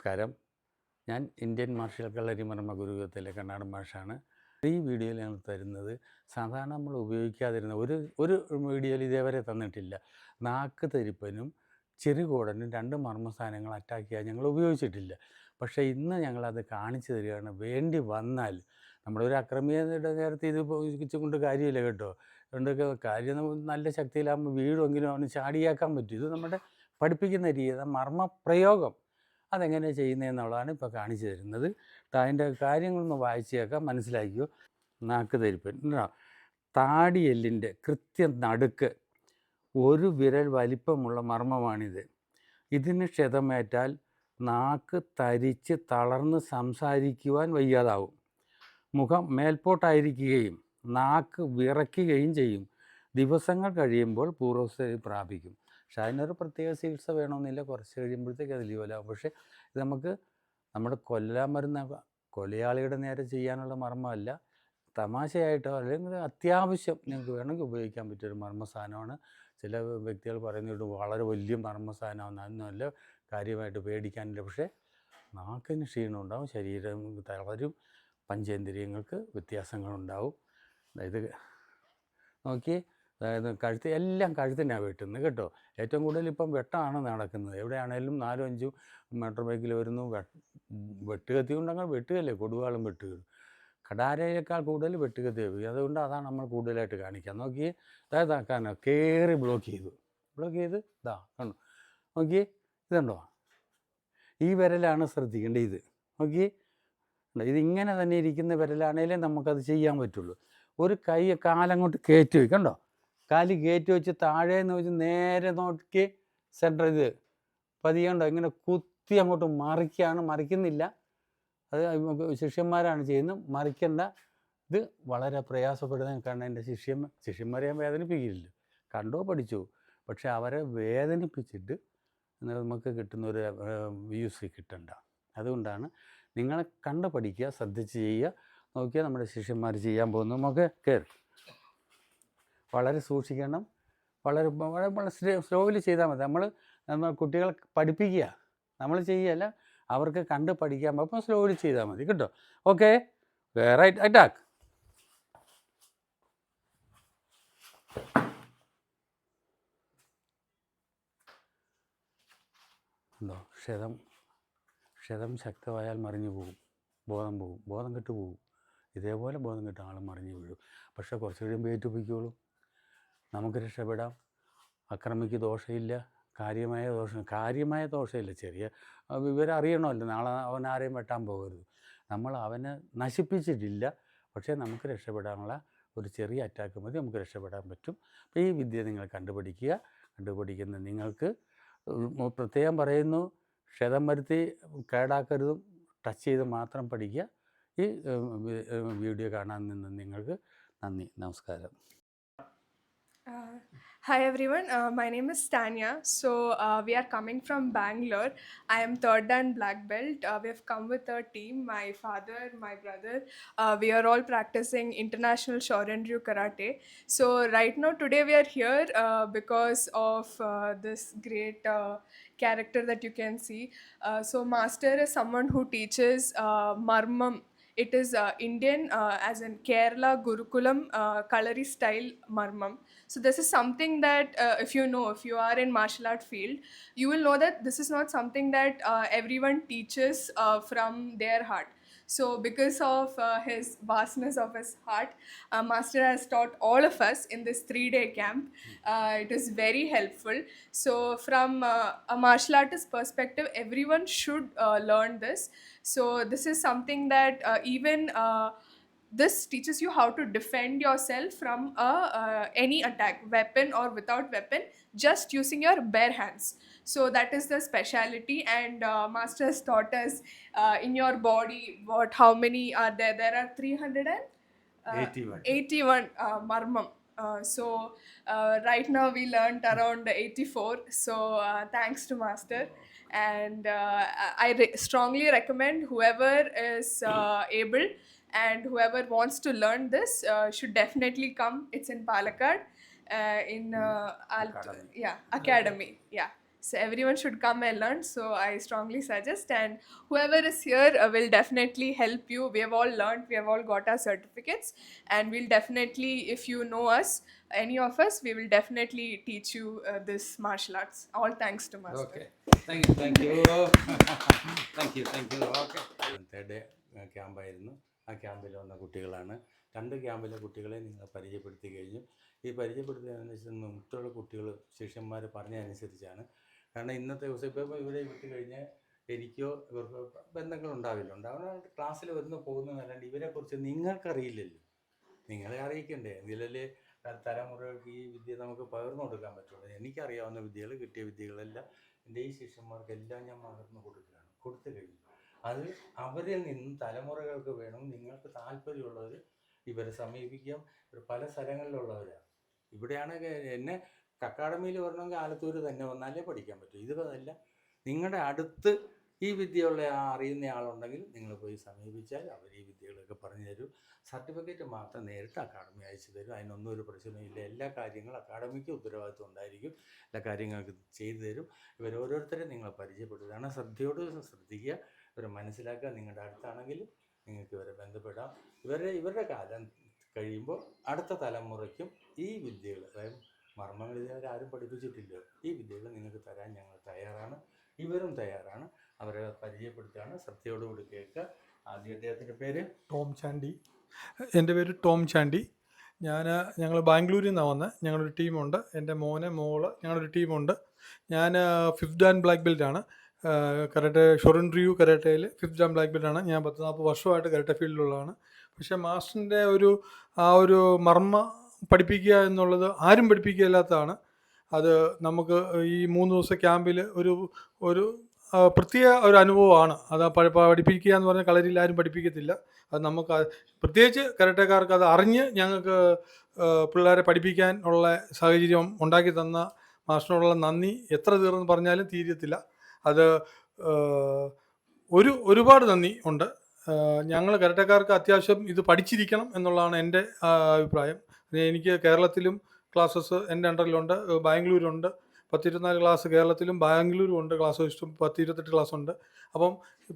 നമസ്കാരം. ഞാൻ Indian marshal കളരി മർമ്മ ഗുരുകുലത്തിലെ കണ്ണാടൻ മാഷാണ്. ഈ വീഡിയോയിൽ ഞങ്ങൾ തരുന്നത് സാധാരണ നമ്മൾ ഉപയോഗിക്കാതിരുന്ന ഒരു ഒരു വീഡിയോയിൽ ഇതേവരെ തന്നിട്ടില്ല. നാക്ക് തരിപ്പനും ചെറുകോടനും രണ്ട് മർമ്മസ്ഥാനങ്ങൾ അറ്റാക്ക് ചെയ്യാൻ ഞങ്ങൾ ഉപയോഗിച്ചിട്ടില്ല. പക്ഷേ ഇന്ന് ഞങ്ങളത് കാണിച്ചു തരികയാണ്. വേണ്ടി വന്നാൽ നമ്മളൊരു അക്രമിയുടെ നേരത്തെ ഇത് ഉപയോഗിച്ചുകൊണ്ട് കാര്യമില്ല കേട്ടോ. അതുകൊണ്ട് കാര്യം നല്ല ശക്തിയിലാകുമ്പോൾ വീഴുമെങ്കിലും അവന് ചാടിയാക്കാൻ പറ്റും. ഇത് നമ്മുടെ പഠിപ്പിക്കുന്ന രീതി മർമ്മ പ്രയോഗം അതെങ്ങനെ ചെയ്യുന്നതെന്നുള്ളതാണ് ഇപ്പോൾ കാണിച്ചു തരുന്നത്. അതിന്റെ കാര്യങ്ങളൊന്ന് വായിച്ചേക്കാം. മനസ്സിലാക്കിയോ നാക്ക് തരിപ്പൻ. താടിയെല്ലിന്റെ കൃത്യം നടുക്ക് ഒരു വിരൽ വലിപ്പമുള്ള മർമ്മമാണിത്. ഇതിന് ക്ഷതമേറ്റാൽ നാക്ക് തരിച്ച് തളർന്ന് സംസാരിക്കുവാൻ വയ്യാതാവും. മുഖം മേൽപോട്ടായിരിക്കുകയും നാക്ക് വിറയ്ക്കുകയും ചെയ്യും. ദിവസങ്ങൾ കഴിയുമ്പോൾ പൂർവസ്ഥിതി പ്രാപിക്കും. പക്ഷെ അതിനൊരു പ്രത്യേക ചികിത്സ വേണമെന്നില്ല. കുറച്ച് കഴിയുമ്പോഴത്തേക്ക് അത് ലീവലാകും പക്ഷേ ഇത് നമുക്ക് നമ്മുടെ കൊല്ലാൻ വരുന്ന കൊലയാളിയുടെ നേരെ ചെയ്യാനുള്ള മർമ്മമല്ല. തമാശയായിട്ടോ അല്ലെങ്കിൽ അത്യാവശ്യം നിങ്ങൾക്ക് വേണമെങ്കിൽ ഉപയോഗിക്കാൻ പറ്റിയൊരു മർമ്മ സാധനമാണ് ചില വ്യക്തികൾ പറയുന്നത് വളരെ വലിയ മർമ്മ സാധനമാണ് അതൊന്നുമല്ല കാര്യമായിട്ട് പേടിക്കാനില്ല. പക്ഷേ നാക്കിന് ക്ഷീണം ഉണ്ടാവും ശരീരം തളരും പഞ്ചേന്ദ്രിയങ്ങൾക്ക് വ്യത്യാസങ്ങളുണ്ടാവും. അതായത് നോക്കി അതായത് കഴുത്ത് എല്ലാം കഴുത്തിനാണ് വെട്ടുന്നത് കേട്ടോ. ഏറ്റവും കൂടുതൽ ഇപ്പം വെട്ടാണ് നടക്കുന്നത്. എവിടെയാണേലും നാലും അഞ്ചും മോട്ടോർ ബൈക്കിൽ വരുന്നു വെട്ടുകത്തി കൊണ്ടങ്ങനെ വെട്ടുകയല്ലേ? കൊടുവാളും വെട്ടുകയും കടാരയേക്കാൾ കൂടുതൽ വെട്ടുകത്തി അതുകൊണ്ട് അതാണ് നമ്മൾ കൂടുതലായിട്ട് കാണിക്കുക. നോക്കി അതായത് ആക്കാനോ കയറി ബ്ലോക്ക് ചെയ്തു. ബ്ലോക്ക് ചെയ്ത് ഇതാ കണ്ടു? നോക്കി ഇതുണ്ടോ? ഈ വിരലാണ് ശ്രദ്ധിക്കേണ്ടത് ഇത്. നോക്കി ഇത് ഇങ്ങനെ തന്നെ ഇരിക്കുന്ന വിരലാണേലേ നമുക്കത് ചെയ്യാൻ പറ്റുള്ളൂ. ഒരു കൈ കാലങ്ങോട്ട് കയറ്റി വയ്ക്കണ്ടോ കാൽ കയറ്റി വെച്ച് താഴെ നിന്ന് വെച്ച് നേരെ നോക്കി സെന്റർ ഇത്. പതിയണ്ടോ? ഇങ്ങനെ കുത്തി അങ്ങോട്ട് മറിക്കുകയാണ് മറിക്കുന്നില്ല. അത് ശിഷ്യന്മാരാണ് ചെയ്യുന്നത്. മറിക്കേണ്ട. ഇത് വളരെ പ്രയാസപ്പെടുന്ന കാരണം എന്റെ ശിഷ്യൻ ശിഷ്യന്മാരെ ഞാൻ വേദനിപ്പിക്കില്ല. കണ്ടോ? പഠിച്ചു. പക്ഷെ അവരെ വേദനിപ്പിച്ചിട്ട് നമുക്ക് കിട്ടുന്ന ഒരു വ്യൂസ് കിട്ടണ്ട. അതുകൊണ്ടാണ് നിങ്ങളെ കണ്ട് പഠിക്കുക ശ്രദ്ധിച്ച് ചെയ്യുക. നോക്കിയാൽ നമ്മുടെ ശിഷ്യന്മാർ ചെയ്യാൻ പോകുന്നു നമുക്ക് കയറി വളരെ സൂക്ഷിക്കണം. വളരെ വളരെ സ്ലോയിൽ ചെയ്താൽ മതി. നമ്മൾ നമ്മൾ കുട്ടികളെ പഠിപ്പിക്കുക. നമ്മൾ ചെയ്യല്ല അവർക്ക് കണ്ട് പഠിക്കാൻ അപ്പം സ്ലോവിൽ ചെയ്താൽ മതി കേട്ടോ. ഓക്കെ റൈറ്റ് അറ്റാക്ക് ഉണ്ടോ ക്ഷതം ക്ഷതം ശക്തമായാൽ മറിഞ്ഞു പോകും. ബോധം പോകും. ബോധം കെട്ട് പോകും. ഇതേപോലെ ബോധം കെട്ട് ആൾ മറിഞ്ഞു വീഴും. പക്ഷേ കുറച്ച് കഴിയുമ്പോൾ ഏറ്റുപിടിക്കോളും നമുക്ക് രക്ഷപ്പെടാം. അക്രമിക്ക് ദോഷമില്ല കാര്യമായ ദോഷം കാര്യമായ ദോഷമില്ല ചെറിയ വിവരം അറിയണമല്ലോ. നാളെ അവൻ ആരെയും വെട്ടാൻ പോകരുത്. നമ്മൾ അവനെ നശിപ്പിച്ചിട്ടില്ല. പക്ഷേ നമുക്ക് രക്ഷപ്പെടാനുള്ള ഒരു ചെറിയ അറ്റാക്ക് മതി. നമുക്ക് രക്ഷപ്പെടാൻ പറ്റും. അപ്പോൾ ഈ വിദ്യ നിങ്ങൾ കണ്ടുപിടിക്കുക. കണ്ടുപിടിക്കുന്ന നിങ്ങൾക്ക് പ്രത്യേകം പറയുന്നു. ക്ഷതം വരുത്തി കേടാക്കരുതും ടച്ച് ചെയ്ത് മാത്രം പഠിക്കുക. ഈ വീഡിയോ കാണാൻ നിന്ന് നിങ്ങൾക്ക് നന്ദി. നമസ്കാരം. Uh, hi everyone, uh, my name is Tanya. So uh, we are coming from Bangalore. I am third dan black belt. Uh, we have come with a team. My father, my brother. Uh, we are all practicing international Shorin-ryu karate. So right now, today we are here uh, because of uh, this great uh, character that you can see. Uh, so master is someone who teaches uh, marmam it is uh, Indian, uh, as in Kerala Gurukulam uh, Kalari style marmam. So this is something that uh, if you know, if you are in martial art field, you will know that this is not something that uh, everyone teaches uh, from their heart. So because of uh, his vastness of his heart, uh, Master has taught all of us in this three-day camp. Uh, it is very helpful. So from uh, a martial artist perspective, everyone should uh, learn this. So this is something that uh, even this teaches you how to defend yourself from a, uh, any attack, weapon or without weapon, just using your bare hands. So that is the speciality, and uh, Master has taught us uh, in your body what how many are there. There are three hundred and uh, 81. 81 uh, marmam. Uh, so uh, right now we learned around 84. So uh, thanks to Master, and uh, I re- strongly recommend whoever is uh, able and whoever wants to learn this uh, should definitely come. It's in Palakkad, uh, in uh, Alt- Academy. yeah academy. Yeah. So everyone should come and learn. So I strongly suggest, and whoever is here uh, will definitely help you. We have all learned, we have all got our certificates, and we'll definitely, if you know us, any of us, we will definitely teach you uh, this martial arts. All thanks to Master. Okay thank you thank you thank you thank you okay third day ക്യാമ്പായിരുന്നു ആ ക്യാമ്പിൽ വന്ന കുട്ടികളാണ്. രണ്ട് ക്യാമ്പിലെ കുട്ടികളെ നിങ്ങൾ പരിചയപ്പെടുത്തി കഴിഞ്ഞു. ഈ പരിചയപ്പെടുത്തിയതനുസരിച്ച് മറ്റുള്ള കുട്ടികൾ ശിഷ്യന്മാർ പറഞ്ഞതനുസരിച്ചാണ്. കാരണം ഇന്നത്തെ ദിവസം ഇപ്പോൾ ഇവരെ വിട്ട് കഴിഞ്ഞാൽ എനിക്കോ ഇവർക്കോ ബന്ധങ്ങൾ ഉണ്ടാവില്ല. ഉണ്ടാവുന്ന ക്ലാസ്സിൽ വരുന്ന പോകുന്നതല്ലാണ്ട് ഇവരെക്കുറിച്ച് നിങ്ങൾക്കറിയില്ലല്ലോ. നിങ്ങളെ അറിയിക്കണ്ടേ? ത- തലമുറകൾക്ക് ഈ വിദ്യ നമുക്ക് പകർന്നു കൊടുക്കാൻ പറ്റുള്ളൂ. എനിക്കറിയാവുന്ന വിദ്യകൾ കിട്ടിയ വിദ്യകളെല്ലാം എന്റെ ഈ ശിഷ്യന്മാർക്കെല്ലാം ഞാൻ പകർന്നു കൊടുക്കുകയാണ്. കൊടുത്തു കഴിഞ്ഞു. അത് അവരിൽ നിന്നും തലമുറകൾക്ക് വേണം നിങ്ങൾക്ക് താല്പര്യമുള്ളവർ ഇവരെ സമീപിക്കാം. ഇവർ പല സ്ഥലങ്ങളിലുള്ളവരാണ്. ഇവിടെയാണ് എന്നെ അക്കാഡമിയിൽ വരണമെങ്കിൽ ആലത്തൂർ തന്നെ വന്നാലേ പഠിക്കാൻ പറ്റൂ. അതല്ല. നിങ്ങളുടെ അടുത്ത് ഈ വിദ്യയുള്ള അറിയുന്ന ആളുണ്ടെങ്കിൽ നിങ്ങൾ പോയി സമീപിച്ചാൽ അവർ ഈ വിദ്യകളൊക്കെ പറഞ്ഞു തരും. സർട്ടിഫിക്കറ്റ് മാത്രം നേരിട്ട് അക്കാഡമി അയച്ചു തരും. അതിനൊന്നും ഒരു പ്രശ്നമില്ല എല്ലാ കാര്യങ്ങളും അക്കാഡമിക്ക് ഉത്തരവാദിത്വം ഉണ്ടായിരിക്കും. എല്ലാ കാര്യങ്ങൾക്ക് ചെയ്തു തരും. ഇവർ നിങ്ങൾ പരിചയപ്പെടുകയാണ് ശ്രദ്ധയോട് ശ്രദ്ധിക്കുക. ഇവരെ മനസ്സിലാക്കുക നിങ്ങളുടെ അടുത്താണെങ്കിൽ നിങ്ങൾക്ക് ഇവരെ ബന്ധപ്പെടാം. ഇവരുടെ ഇവരുടെ കാലം കഴിയുമ്പോൾ അടുത്ത തലമുറയ്ക്കും ഈ വിദ്യകൾ അതായത് മർമ്മങ്ങൾ ഇതുവരെ ആരും പഠിപ്പിച്ചിട്ടില്ല. ഈ വിദ്യകൾ നിങ്ങൾക്ക് തരാൻ ഞങ്ങൾ തയ്യാറാണ്. ഇവരും തയ്യാറാണ്. അവരെ പരിചയപ്പെടുത്തുകയാണ്. ശ്രദ്ധയോടുകൂടി കേൾക്കുക. ആദ്യം അദ്ദേഹത്തിന്റെ പേര്? ടോം ചാണ്ടി. എന്റെ പേര് ടോം ചാണ്ടി. ഞാൻ ഞങ്ങൾ ബാംഗ്ലൂരിൽ നിന്നാണ് വന്നത് ഞങ്ങളൊരു ടീമുണ്ട്. എന്റെ മോനെ മോൾ ഞങ്ങളൊരു ടീമുണ്ട്. ഞാൻ ഫിഫ്ത് ആൻഡ് ബ്ലാക്ക് ബെൽറ്റാണ്. കരാട്ടെ ഷൊറിൻ റിയു കരാട്ടയിൽ ഫിഫ്ത് ജാം ബ്ലാക്ക് ബെൽറ്റാണ്. ഞാൻ പത്ത് നാൽപ്പത് വർഷമായിട്ട് കരാട്ടെ ഫീൽഡിലുള്ളതാണ്. പക്ഷേ മാസ്റ്ററിന്റെ ഒരു ആ ഒരു മർമ്മ പഠിപ്പിക്കുക എന്നുള്ളത് ആരും പഠിപ്പിക്കുകയില്ലാത്തതാണ്. അത് നമുക്ക് ഈ മൂന്ന് ദിവസത്തെ ക്യാമ്പിൽ ഒരു ഒരു പ്രത്യേക ഒരു അനുഭവമാണ്. അത് പഠിപ്പിക്കുക എന്ന് പറഞ്ഞാൽ കളരിയിൽ ആരും പഠിപ്പിക്കത്തില്ല. അത് നമുക്ക് പ്രത്യേകിച്ച് കരട്ടക്കാർക്ക് അത് അറിഞ്ഞ് ഞങ്ങൾക്ക് പിള്ളേരെ പഠിപ്പിക്കാൻ ഉള്ള സാഹചര്യം ഉണ്ടാക്കി തന്ന മാസ്റ്ററിനോടുള്ള നന്ദി. എത്ര തീർന്ന് പറഞ്ഞാലും തീരത്തില്ല. അത് ഒരു ഒരുപാട് നന്ദി ഉണ്ട്. ഞങ്ങൾ കരട്ടക്കാർക്ക് അത്യാവശ്യം ഇത് പഠിച്ചിരിക്കണം എന്നുള്ളതാണ് എന്റെ അഭിപ്രായം. എനിക്ക് കേരളത്തിലും ക്ലാസ്സസ് എന്റെ അണ്ടറിലുണ്ട് ബാംഗ്ലൂരുണ്ട് പത്തിരുപത്തിനാല് ക്ലാസ് കേരളത്തിലും ബാംഗ്ലൂരും ഉണ്ട് ക്ലാസ് ഇഷ്ടം പത്തിരുപത്തെട്ട് ക്ലാസ് ഉണ്ട്. അപ്പം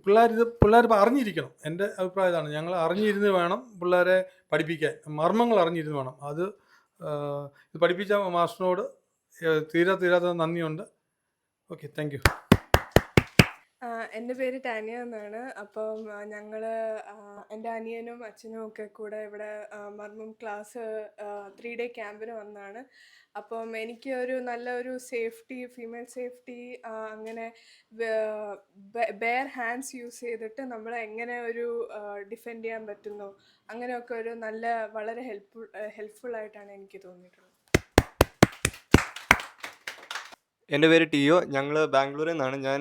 പിള്ളേർ ഇത് പിള്ളേർ അറിഞ്ഞിരിക്കണം. എന്റെ അഭിപ്രായം ഇതാണ് ഞങ്ങൾ അറിഞ്ഞിരുന്ന് വേണം പിള്ളേരെ പഠിപ്പിക്കാൻ. മർമ്മങ്ങൾ അറിഞ്ഞിരുന്ന് വേണം. അത് ഇത് പഠിപ്പിച്ച മാസ്റ്ററിനോട് തീരാ തീരാത്ത നന്ദിയുണ്ട്. ഓക്കെ താങ്ക് എന്റെ പേര് ടാനിയ എന്നാണ്. അപ്പം ഞങ്ങൾ എന്റെ അനിയനും അച്ഛനും ഒക്കെ കൂടെ ഇവിടെ മർമ്മം ക്ലാസ് ത്രീ ഡേ ക്യാമ്പിന് വന്നതാണ് അപ്പം എനിക്ക് ഒരു നല്ല ഒരു സേഫ്റ്റി ഫീമെയിൽ സേഫ്റ്റി അങ്ങനെ ബെയർ ഹാൻഡ്സ് യൂസ് ചെയ്തിട്ട് നമ്മൾ എങ്ങനെ ഒരു ഡിഫെൻഡ് ചെയ്യാൻ പറ്റുന്നു അങ്ങനെയൊക്കെ ഒരു നല്ല വളരെ ഹെൽപ്ഫുൾ ഹെൽപ്ഫുൾ ആയിട്ടാണ് എനിക്ക് തോന്നിയിട്ടുള്ളത്. എന്റെ പേര് ടിയോ. ഞങ്ങൾ ബാംഗ്ലൂരിൽ നിന്നാണ് ഞാൻ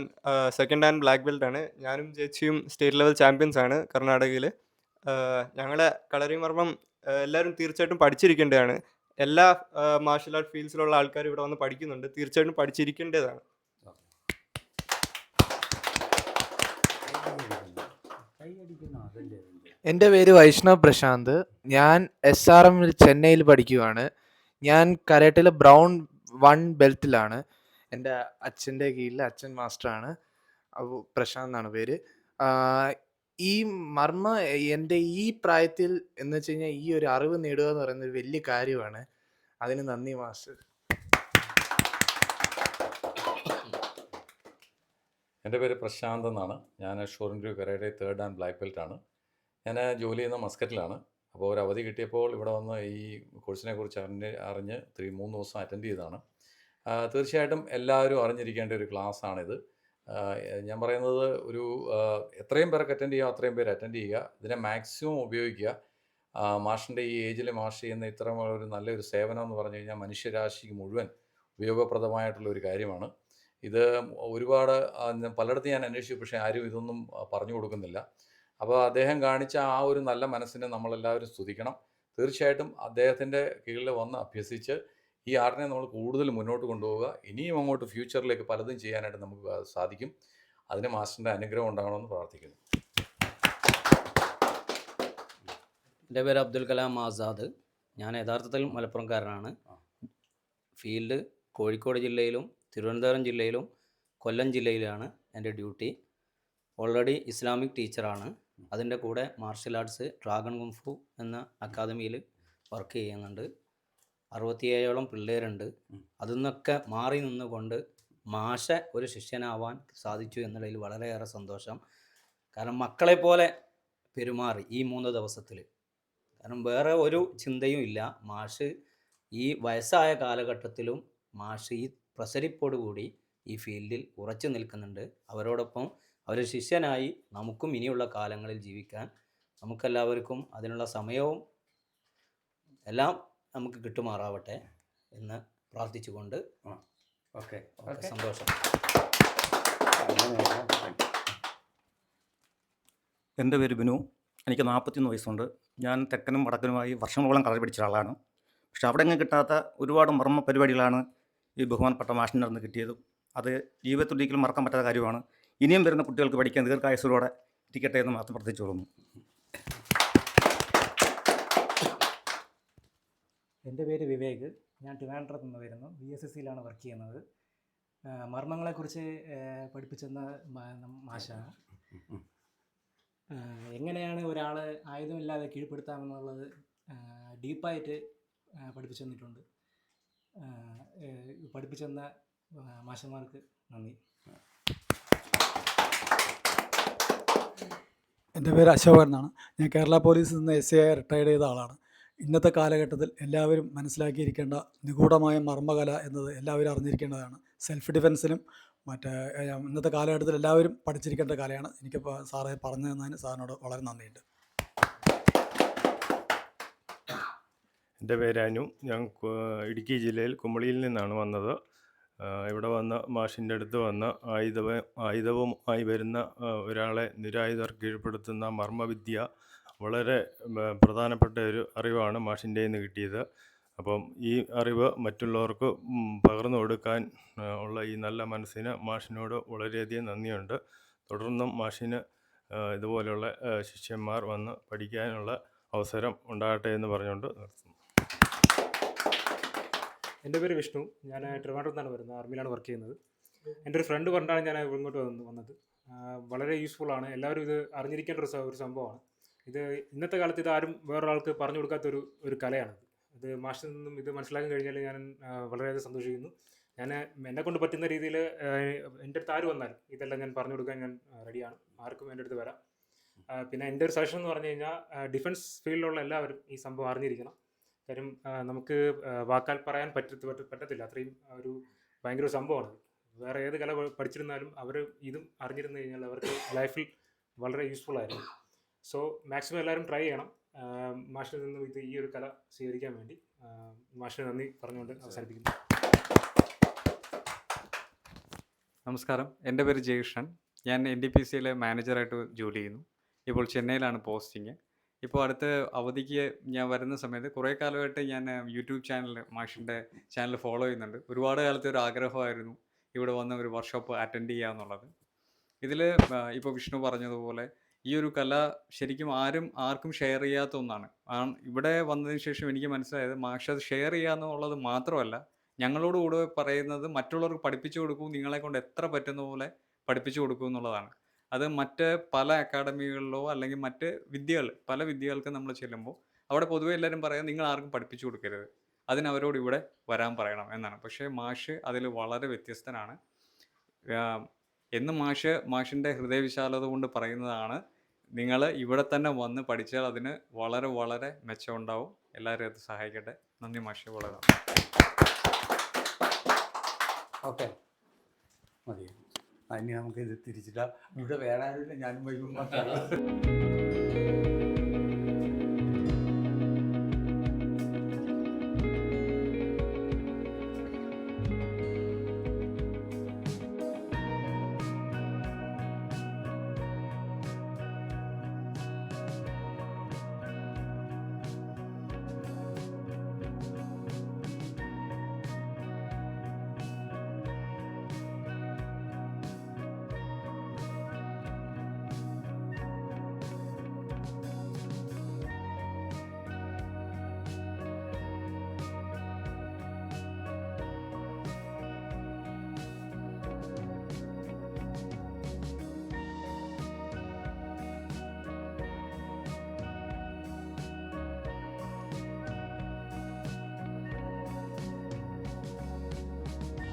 സെക്കൻഡ് ഹാൻഡ് ബ്ലാക്ക് ബെൽറ്റ് ആണ്. ഞാനും ചേച്ചിയും സ്റ്റേറ്റ് ലെവൽ ചാമ്പ്യൻസ് ആണ് കർണാടകയിൽ ഞങ്ങളെ കളരി മർമ്മം എല്ലാവരും തീർച്ചയായിട്ടും പഠിച്ചിരിക്കേണ്ടതാണ്. എല്ലാ മാർഷൽ ആർട്ട് ഫീൽഡ്സിലുള്ള ആൾക്കാരും ഇവിടെ വന്ന് പഠിക്കുന്നുണ്ട്. തീർച്ചയായിട്ടും പഠിച്ചിരിക്കേണ്ടതാണ്. എന്റെ പേര് വൈഷ്ണവ് പ്രശാന്ത്. ഞാൻ എസ് ആർ എമ്മിൽ ചെന്നൈയിൽ പഠിക്കുകയാണ് ഞാൻ കരേട്ടിലെ ബ്രൗൺ വൺ ബെൽറ്റിലാണ് എന്റെ അച്ഛന്റെ കീഴിൽ അച്ഛൻ മാസ്റ്ററാണ്. അപ്പോൾ പ്രശാന്ത് എന്നാണ് പേര്. ഈ മർമ്മ എന്റെ ഈ പ്രായത്തിൽ എന്ന് വെച്ച് കഴിഞ്ഞാൽ ഈ ഒരു അറിവ് നേടുക എന്ന് പറയുന്നത് ഒരു വലിയ കാര്യമാണ്. അതിന് നന്ദി മാസ്റ്റർ. എന്റെ പേര് പ്രശാന്ത് എന്നാണ്. ഞാൻ ഷോറിന്റെ കരയുടെ തേർഡ് ആൻഡ് ബ്ലാക്ക് ബെൽറ്റ് ആണ്. ഞാൻ ജോലി ചെയ്യുന്ന മസ്കറ്റിലാണ്. അപ്പോൾ ഒരു അവധി കിട്ടിയപ്പോൾ ഇവിടെ വന്ന് ഈ കോഴ്സിനെ കുറിച്ച് അറിഞ്ഞ് അറിഞ്ഞ് ത്രീ മൂന്ന് ദിവസം അറ്റൻഡ് ചെയ്തതാണ്. തീർച്ചയായിട്ടും എല്ലാവരും അറിഞ്ഞിരിക്കേണ്ട ഒരു ക്ലാസ്സാണിത്. ഞാൻ പറയുന്നത് ഒരു എത്രയും പേർക്ക് അറ്റൻഡ് ചെയ്യുക അത്രയും പേര് അറ്റൻഡ് ചെയ്യുക. ഇതിനെ മാക്സിമം ഉപയോഗിക്കുക. മാഷിന്റെ ഈ ഏജിൽ മാഷ് ചെയ്യുന്ന ഇത്തരം ഒരു നല്ലൊരു സേവനം എന്ന് പറഞ്ഞു കഴിഞ്ഞാൽ മനുഷ്യരാശിക്ക് മുഴുവൻ ഉപയോഗപ്രദമായിട്ടുള്ള ഒരു കാര്യമാണ്. ഇത് ഒരുപാട് പലയിടത്തും ഞാൻ അന്വേഷിച്ചു പക്ഷേ ആരും ഇതൊന്നും പറഞ്ഞു കൊടുക്കുന്നില്ല. അപ്പോൾ അദ്ദേഹം കാണിച്ച ആ ഒരു നല്ല മനസ്സിനെ നമ്മളെല്ലാവരും സ്തുതിക്കണം. തീർച്ചയായിട്ടും അദ്ദേഹത്തിന്റെ കീഴിൽ വന്ന് അഭ്യസിച്ച് ഈ ആർട്ടിനെ നമ്മൾ കൂടുതൽ മുന്നോട്ട് കൊണ്ടുപോവുക. ഇനിയും അങ്ങോട്ട് ഫ്യൂച്ചറിലേക്ക് പലതും ചെയ്യാനായിട്ട് നമുക്ക് സാധിക്കും. അതിന് മാസ്റ്ററിന്റെ അനുഗ്രഹം ഉണ്ടാകണമെന്ന് പ്രാർത്ഥിക്കുന്നു. എന്റെ പേര് അബ്ദുൽ കലാം ആസാദ്. ഞാൻ യഥാർത്ഥത്തിൽ മലപ്പുറംകാരനാണ്. ഫീൽഡ് കോഴിക്കോട് ജില്ലയിലും തിരുവനന്തപുരം ജില്ലയിലും കൊല്ലം ജില്ലയിലാണ് എന്റെ ഡ്യൂട്ടി. ഓൾറെഡി ഇസ്ലാമിക് ടീച്ചറാണ്. അതിന്റെ കൂടെ മാർഷൽ ആർട്സ് ഡ്രാഗൺ കുംഫു എന്ന അക്കാദമിയിൽ വർക്ക് ചെയ്യുന്നുണ്ട്. അറുപത്തിയേഴോളം പിള്ളേരുണ്ട്. അതിൽ നിന്നൊക്കെ മാറി നിന്നുകൊണ്ട് മാഷ ഒരു ശിഷ്യനാവാൻ സാധിച്ചു എന്നുള്ളതിൽ വളരെയേറെ സന്തോഷം. കാരണം മക്കളെ പോലെ പെരുമാറി ഈ മൂന്ന് ദിവസത്തിൽ. കാരണം വേറെ ഒരു ചിന്തയും ഇല്ല. മാഷ് ഈ വയസ്സായ കാലഘട്ടത്തിലും മാഷ് ഈ പ്രസരിപ്പോടു കൂടി ഈ ഫീൽഡിൽ ഉറച്ചു നിൽക്കുന്നുണ്ട്. അവരോടൊപ്പം അവർ ശിഷ്യനായി നമുക്കും ഇനിയുള്ള കാലങ്ങളിൽ ജീവിക്കാൻ നമുക്കെല്ലാവർക്കും അതിനുള്ള സമയവും എല്ലാം നമുക്ക് കിട്ടുമാറാവട്ടെ എന്ന് പ്രാർത്ഥിച്ചുകൊണ്ട് ഓക്കെ. ഓക്കെ സന്തോഷം. എന്റെ പേര് ബിനു. എനിക്ക് നാൽപ്പത്തിയൊന്ന് വയസ്സുണ്ട്. ഞാൻ തെക്കനും വടക്കനുമായി വർഷങ്ങളോളം കളർ പിടിച്ച ആളാണ് പക്ഷെ അവിടെ എങ്ങും കിട്ടാത്ത ഒരുപാട് മർമ്മ പരിപാടികളാണ് ഈ ബഹുമാനപ്പെട്ട മാഷിന്റെ നിന്ന് കിട്ടിയതും. അത് ജീവിതത്തിൽ ഒരിക്കലും മറക്കാൻ പറ്റാത്ത കാര്യമാണ്. ഇനിയും വരുന്ന കുട്ടികൾക്ക് പഠിക്കാൻ ദീർഘായുസോടെ ഇരിക്കട്ടെ എന്ന് മാത്രം പ്രാർത്ഥിച്ചോളുന്നു എന്റെ പേര് വിവേക്. ഞാൻ ട്രിവാൻഡ്രത്ത് നിന്ന് വരുന്നു. വി എസ് എസ് സിയിലാണ് വർക്ക് ചെയ്യുന്നത്. മർമ്മങ്ങളെക്കുറിച്ച് പഠിപ്പിച്ചെന്ന മാഷാണ്. എങ്ങനെയാണ് ഒരാൾ ആയുധമില്ലാതെ കീഴ്പ്പെടുത്താമെന്നുള്ളത് ഡീപ്പായിട്ട് പഠിപ്പിച്ചു തന്നിട്ടുണ്ട് ആ, ഏ, പഠിപ്പിച്ചു തന്ന ആ, മാഷന്മാർക്ക് നന്ദി. എന്റെ പേര് അശോകൻ എന്നാണ്. ഞാൻ കേരള പോലീസിൽ നിന്ന് എസ് ഐ റിട്ടയർഡ് ചെയ്ത ആളാണ്. ഇന്നത്തെ കാലഘട്ടത്തിൽ എല്ലാവരും മനസ്സിലാക്കിയിരിക്കേണ്ട നിഗൂഢമായ മർമ്മകല എന്നത് എല്ലാവരും അറിഞ്ഞിരിക്കേണ്ടതാണ്. സെൽഫ് ഡിഫെൻസിനും മറ്റേ ഇന്നത്തെ കാലഘട്ടത്തിൽ എല്ലാവരും പഠിച്ചിരിക്കേണ്ട കലയാണ്. എനിക്ക് സാറെ പറഞ്ഞു തന്നതിന് സാറിനോട് വളരെ നന്ദിയുണ്ട്. എന്റെ പേര് അനു. ഞാൻ ഇടുക്കി ജില്ലയിൽ കുമളിയിൽ നിന്നാണ് വന്നത്. ഇവിടെ വന്ന മാഷിന്റെ അടുത്ത് വന്ന ആയുധ ആയുധവുമായി വരുന്ന ഒരാളെ നിരായുധർ കീഴ്പ്പെടുത്തുന്ന മർമ്മവിദ്യ വളരെ പ്രധാനപ്പെട്ട ഒരു അറിവാണ് മാഷിന്റെ നിന്ന് കിട്ടിയത്. അപ്പം ഈ അറിവ് മറ്റുള്ളവർക്ക് പകർന്നു കൊടുക്കാൻ ഉള്ള ഈ നല്ല മനസ്സിന് മാഷിനോട് വളരെയധികം നന്ദിയുണ്ട്. തുടർന്നും മാഷിന് ഇതുപോലെയുള്ള ശിഷ്യന്മാർ വന്ന് പഠിക്കാനുള്ള അവസരം ഉണ്ടാകട്ടെ എന്ന് പറഞ്ഞുകൊണ്ട് നിർത്തുന്നു. എന്റെ പേര് വിഷ്ണു. ഞാൻ ട്രിവാൻഡ്രത്ത് നിന്നാണ് വരുന്നത്. ആർമിയിലാണ് വർക്ക് ചെയ്യുന്നത്. എന്റെ ഒരു ഫ്രണ്ട് പറഞ്ഞാണ് ഞാൻ ഇങ്ങോട്ട് വന്നത്. വളരെ യൂസ്ഫുൾ ആണ്. എല്ലാവരും ഇത് അറിഞ്ഞിരിക്കേണ്ട ഒരു സംഭവമാണ്. ഇത് ഇന്നത്തെ കാലത്ത് ആരും വേറൊരാൾക്ക് പറഞ്ഞു കൊടുക്കാത്ത ഒരു കലയാണ്. ഇത് മാഷിൽ നിന്നും ഇത് മനസ്സിലാക്കി കഴിഞ്ഞാൽ ഞാൻ വളരെയധികം സന്തോഷിക്കുന്നു. ഞാൻ എന്നെ കൊണ്ട് പറ്റുന്ന രീതിയിൽ എന്റെ അടുത്ത് ആര് വന്നാലും ഇതെല്ലാം ഞാൻ പറഞ്ഞു കൊടുക്കാൻ ഞാൻ റെഡിയാണ്. ആർക്കും എന്റെ അടുത്ത് വരാം. പിന്നെ എന്റെ ഒരു സജഷൻ എന്ന് പറഞ്ഞു കഴിഞ്ഞാൽ ഡിഫൻസ് ഫീൽഡിലുള്ള എല്ലാവരും ഈ സംഭവം അറിഞ്ഞിരിക്കണം. കാര്യം നമുക്ക് വാക്കാൽ പറയാൻ പറ്റ- പറ്റത്തില്ല. അത്രയും ഒരു ഭയങ്കര ഒരു സംഭവമാണ് വേറെ ഏത് കല പഠിച്ചിരുന്നാലും അവർ ഇതും അറിഞ്ഞിരുന്നു കഴിഞ്ഞാൽ അവർക്ക് ലൈഫിൽ വളരെ യൂസ്ഫുൾ ആയിരിക്കും സോ മാക്സിമം എല്ലാവരും ട്രൈ ചെയ്യണം. മാഷിൽ നിന്നും ഇത് ഈ ഒരു കല സ്വീകരിക്കാൻ വേണ്ടി. മാഷിന് നന്ദി പറഞ്ഞുകൊണ്ട് അവസാനിപ്പിക്കുന്നു. നമസ്കാരം. എന്റെ പേര് ജയകൃഷ്ണൻ. ഞാൻ എൻ ഡി പി സിയിലെ മാനേജറായിട്ട് ജോലി ചെയ്യുന്നു. ഇപ്പോൾ ചെന്നൈയിലാണ് പോസ്റ്റിങ് ഇപ്പോൾ അടുത്ത അവധിക്ക് ഞാൻ വരുന്ന സമയത്ത് കുറേ കാലമായിട്ട് ഞാൻ യൂട്യൂബ് ചാനൽ മാഷിന്റെ ചാനൽ ഫോളോ ചെയ്യുന്നുണ്ട്. ഒരുപാട് കാലത്തെ ഒരു ആഗ്രഹമായിരുന്നു ഇവിടെ വന്ന ഒരു വർക്ക്ഷോപ്പ് അറ്റൻഡ് ചെയ്യുക എന്നുള്ളത് ഇതിൽ ഇപ്പോൾ വിഷ്ണു പറഞ്ഞതുപോലെ ഈ ഒരു കല ശരിക്കും ആരും ആർക്കും ഷെയർ ചെയ്യാത്ത ഒന്നാണ്. ഇവിടെ വന്നതിന് ശേഷം എനിക്ക് മനസ്സിലായത് മാഷ് അത് ഷെയർ ചെയ്യാന്നുള്ളത് മാത്രമല്ല ഞങ്ങളോട് കൂടെ പറയുന്നത് മറ്റുള്ളവർക്ക് പഠിപ്പിച്ചു കൊടുക്കൂ നിങ്ങളെ കൊണ്ട് എത്ര പറ്റുന്ന പോലെ പഠിപ്പിച്ചു കൊടുക്കൂ എന്നുള്ളതാണ്. അത് മറ്റ് പല അക്കാഡമികളിലോ അല്ലെങ്കിൽ മറ്റ് വിദ്യകൾ പല വിദ്യകൾക്ക് നമ്മൾ ചെല്ലുമ്പോൾ അവിടെ പൊതുവെ എല്ലാവരും പറയാം നിങ്ങൾ ആർക്കും പഠിപ്പിച്ചു കൊടുക്കരുത്. അതിന് അവരോട് ഇവിടെ വരാൻ പറയണം എന്നാണ്. പക്ഷേ മാഷ് അതിൽ വളരെ വ്യത്യസ്തനാണ്. എന്ന് മാഷ് മാഷിന്റെ ഹൃദയവിശാലത കൊണ്ട് പറയുന്നതാണ് നിങ്ങൾ ഇവിടെ തന്നെ വന്ന് പഠിച്ചാൽ അതിന് വളരെ വളരെ മെച്ചമുണ്ടാവും. എല്ലാവരും അത് സഹായിക്കട്ടെ. നന്ദി മാഷി വളരെ. ഓക്കെ. മതി. അതിന് നമുക്ക് ഇത് തിരിച്ചിട്ടാം ഇവിടെ വേറെ ആരും ഞാനും വൈകുമ്പോൾ